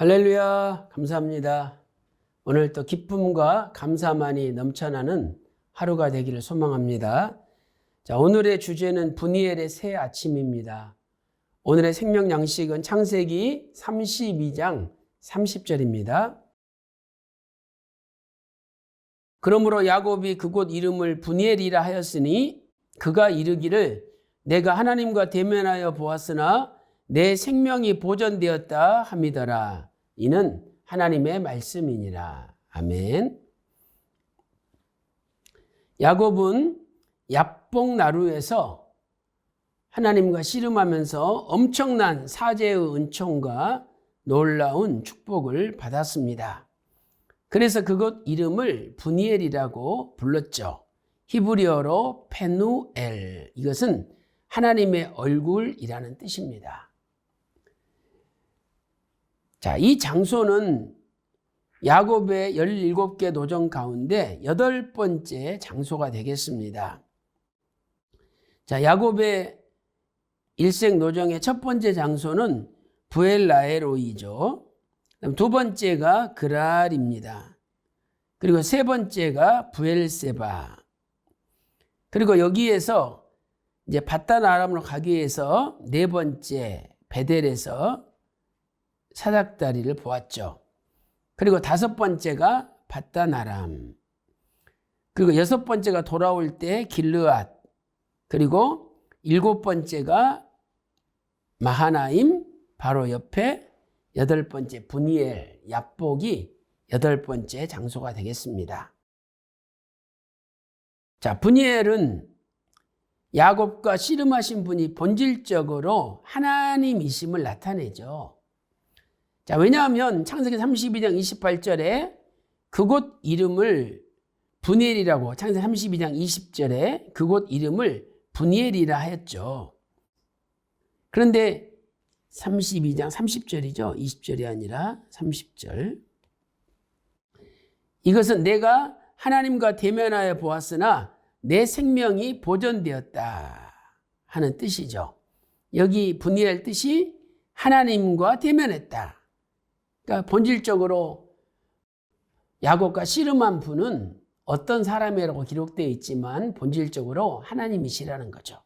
할렐루야, 감사합니다. 오늘 또 기쁨과 감사만이 넘쳐나는 하루가 되기를 소망합니다. 자, 오늘의 주제는 분이엘의 새 아침입니다. 오늘의 생명 양식은 창세기 32장 30절입니다. 그러므로 야곱이 그곳 이름을 분이엘이라 하였으니 그가 이르기를 내가 하나님과 대면하여 보았으나 내 생명이 보존되었다 함이더라. 이는 하나님의 말씀이니라. 아멘. 야곱은 야복 나루에서 하나님과 씨름하면서 엄청난 사제의 은총과 놀라운 축복을 받았습니다. 그래서 그곳 이름을 분이엘이라고 불렀죠. 히브리어로 페누엘. 이것은 하나님의 얼굴이라는 뜻입니다. 자, 이 장소는 야곱의 17개 노정 가운데 여덟 번째 장소가 되겠습니다. 자, 야곱의 일생 노정의 첫 번째 장소는 부엘라에로이죠. 두 번째가 그랄입니다. 그리고 세 번째가 부엘세바. 그리고 여기에서 이제 바단 아람으로 가기 위해서 네 번째 베델에서 사닥다리를 보았죠. 그리고 다섯 번째가 바단 아람. 그리고 여섯 번째가 돌아올 때 길르앗. 그리고 일곱 번째가 마하나임 바로 옆에 여덟 번째 분이엘 야복이 여덟 번째 장소가 되겠습니다. 자, 분이엘은 야곱과 씨름하신 분이 본질적으로 하나님이심을 나타내죠. 자, 왜냐하면 창세기 32장 28절에 그곳 이름을 분이엘이라고 창세기 32장 20절에 그곳 이름을 분이엘이라 하였죠. 그런데 32장 30절이죠. 20절이 아니라 30절. 이것은 내가 하나님과 대면하여 보았으나 내 생명이 보존되었다 하는 뜻이죠. 여기 분이엘 뜻이 하나님과 대면했다. 그러니까 본질적으로 야곱과 씨름한 분은 어떤 사람이라고 기록되어 있지만 본질적으로 하나님이시라는 거죠.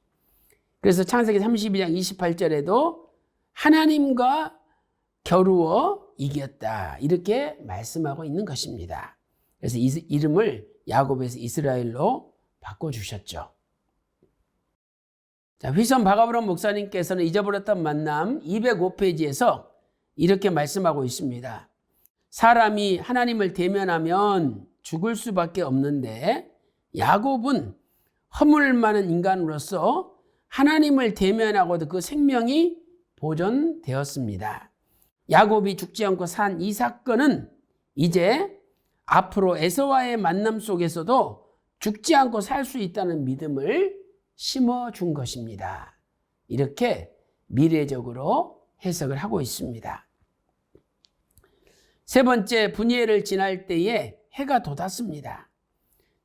그래서 창세기 32장 28절에도 하나님과 겨루어 이겼다. 이렇게 말씀하고 있는 것입니다. 그래서 이 이름을 야곱에서 이스라엘로 바꿔주셨죠. 자, 휘선 바가브론 목사님께서는 잊어버렸던 만남 205페이지에서 이렇게 말씀하고 있습니다. 사람이 하나님을 대면하면 죽을 수밖에 없는데 야곱은 허물 많은 인간으로서 하나님을 대면하고도 그 생명이 보존되었습니다. 야곱이 죽지 않고 산 이 사건은 이제 앞으로 에서와의 만남 속에서도 죽지 않고 살 수 있다는 믿음을 심어 준 것입니다. 이렇게 미래적으로 해석을 하고 있습니다. 세 번째, 분예를 지날 때에 해가 돋았습니다.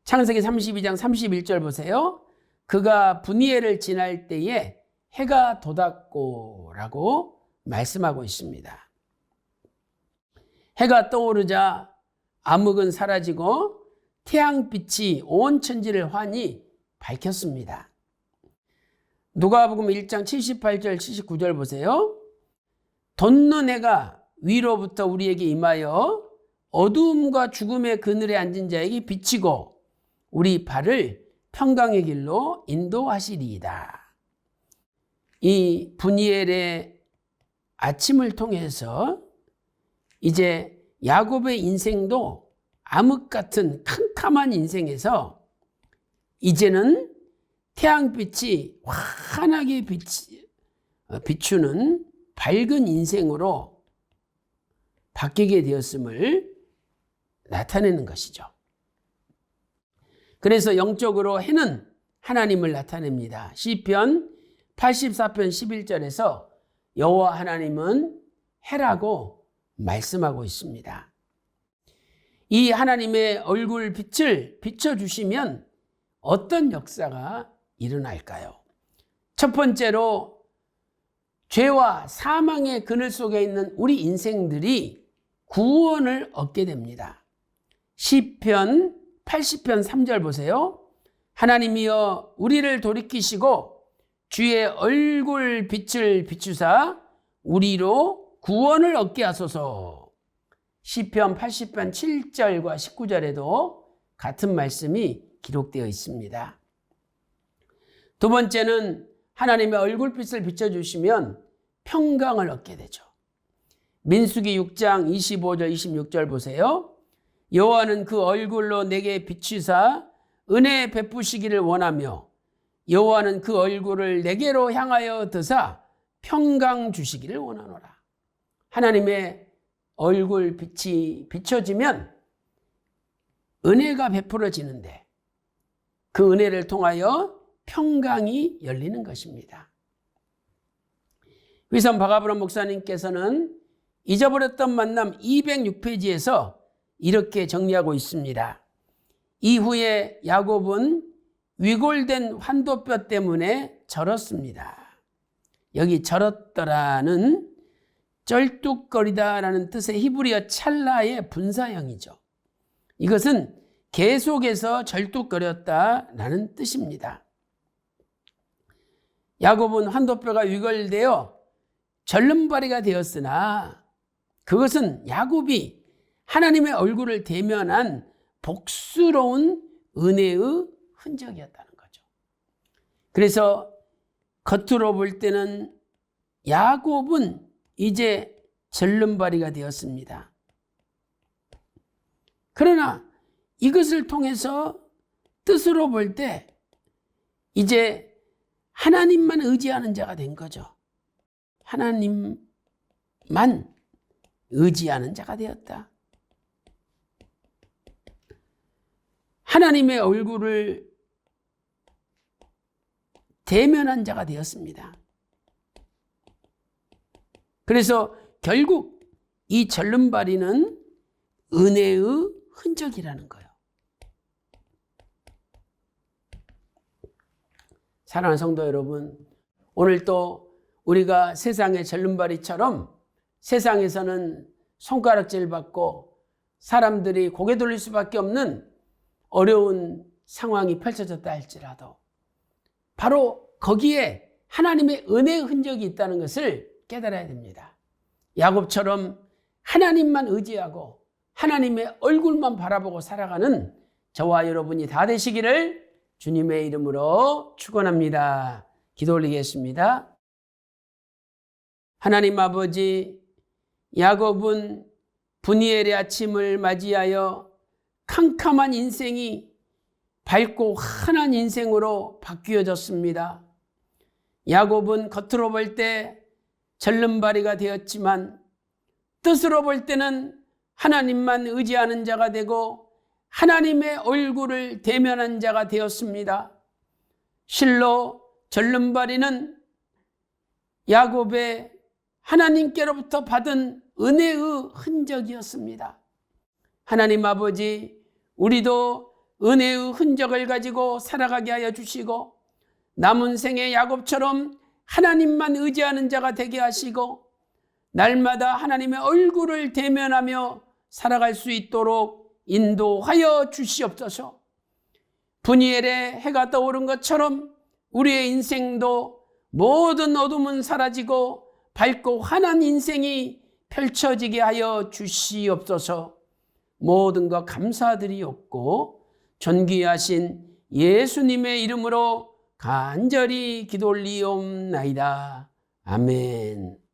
창세기 32장 31절 보세요. 그가 분이엘을 지날 때에 해가 돋았고 라고 말씀하고 있습니다. 해가 떠오르자 암흑은 사라지고 태양빛이 온 천지를 환히 밝혔습니다. 누가복음 1장 78절 79절 보세요. 돋는 해가 위로부터 우리에게 임하여 어두움과 죽음의 그늘에 앉은 자에게 비치고 우리 발을 평강의 길로 인도하시리이다. 이 분이엘의 아침을 통해서 이제 야곱의 인생도 암흑 같은 캄캄한 인생에서 이제는 태양빛이 환하게 비추는 밝은 인생으로 바뀌게 되었음을 나타내는 것이죠. 그래서 영적으로 해는 하나님을 나타냅니다. 시편 84편 11절에서 여호와 하나님은 해라고 말씀하고 있습니다. 이 하나님의 얼굴 빛을 비춰 주시면 어떤 역사가 일어날까요? 첫 번째로 죄와 사망의 그늘 속에 있는 우리 인생들이 구원을 얻게 됩니다. 시편 80편 3절 보세요. 하나님이여 우리를 돌이키시고 주의 얼굴 빛을 비추사 우리로 구원을 얻게 하소서. 시편 80편 7절과 19절에도 같은 말씀이 기록되어 있습니다. 두 번째는 하나님의 얼굴빛을 비춰주시면 평강을 얻게 되죠. 민수기 6장 25절 26절 보세요. 여호와는 그 얼굴로 내게 비추사 은혜 베푸시기를 원하며 여호와는 그 얼굴을 내게로 향하여 드사 평강 주시기를 원하노라. 하나님의 얼굴 빛이 비춰지면 은혜가 베풀어지는데 그 은혜를 통하여 평강이 열리는 것입니다. 위선 바가브론 목사님께서는 잊어버렸던 만남 206페이지에서 이렇게 정리하고 있습니다. 이후에 야곱은 위골된 환도뼈 때문에 절었습니다. 여기 절었더라는 쩔뚝거리다라는 뜻의 히브리어 찰나의 분사형이죠. 이것은 계속해서 절뚝거렸다라는 뜻입니다. 야곱은 환도뼈가 위골되어 절름발이가 되었으나 그것은 야곱이 하나님의 얼굴을 대면한 복스러운 은혜의 흔적이었다는 거죠. 그래서 겉으로 볼 때는 야곱은 이제 절름발이가 되었습니다. 그러나 이것을 통해서 뜻으로 볼 때 이제 하나님만 의지하는 자가 된 거죠. 하나님만 의지하는 자가 되었다. 하나님의 얼굴을 대면한 자가 되었습니다. 그래서 결국 이 절름발이는 은혜의 흔적이라는 거예요. 사랑하는 성도 여러분, 오늘 또 우리가 세상의 절름발이처럼 세상에서는 손가락질 받고 사람들이 고개 돌릴 수밖에 없는 어려운 상황이 펼쳐졌다 할지라도 바로 거기에 하나님의 은혜의 흔적이 있다는 것을 깨달아야 됩니다. 야곱처럼 하나님만 의지하고 하나님의 얼굴만 바라보고 살아가는 저와 여러분이 다 되시기를 주님의 이름으로 축원합니다. 기도 올리겠습니다. 하나님 아버지 야곱은 분이엘의 아침을 맞이하여 캄캄한 인생이 밝고 환한 인생으로 바뀌어졌습니다. 야곱은 겉으로 볼 때 절름발이가 되었지만 뜻으로 볼 때는 하나님만 의지하는 자가 되고 하나님의 얼굴을 대면한 자가 되었습니다. 실로 절름발이는 야곱의 하나님께로부터 받은 은혜의 흔적이었습니다. 하나님 아버지, 우리도 은혜의 흔적을 가지고 살아가게 하여 주시고 남은 생의 야곱처럼 하나님만 의지하는 자가 되게 하시고 날마다 하나님의 얼굴을 대면하며 살아갈 수 있도록 인도하여 주시옵소서. 분이엘의 해가 떠오른 것처럼 우리의 인생도 모든 어둠은 사라지고 밝고 환한 인생이 펼쳐지게 하여 주시옵소서. 모든 것 감사드리옵고 존귀하신 예수님의 이름으로 간절히 기도 올리옵나이다. 아멘.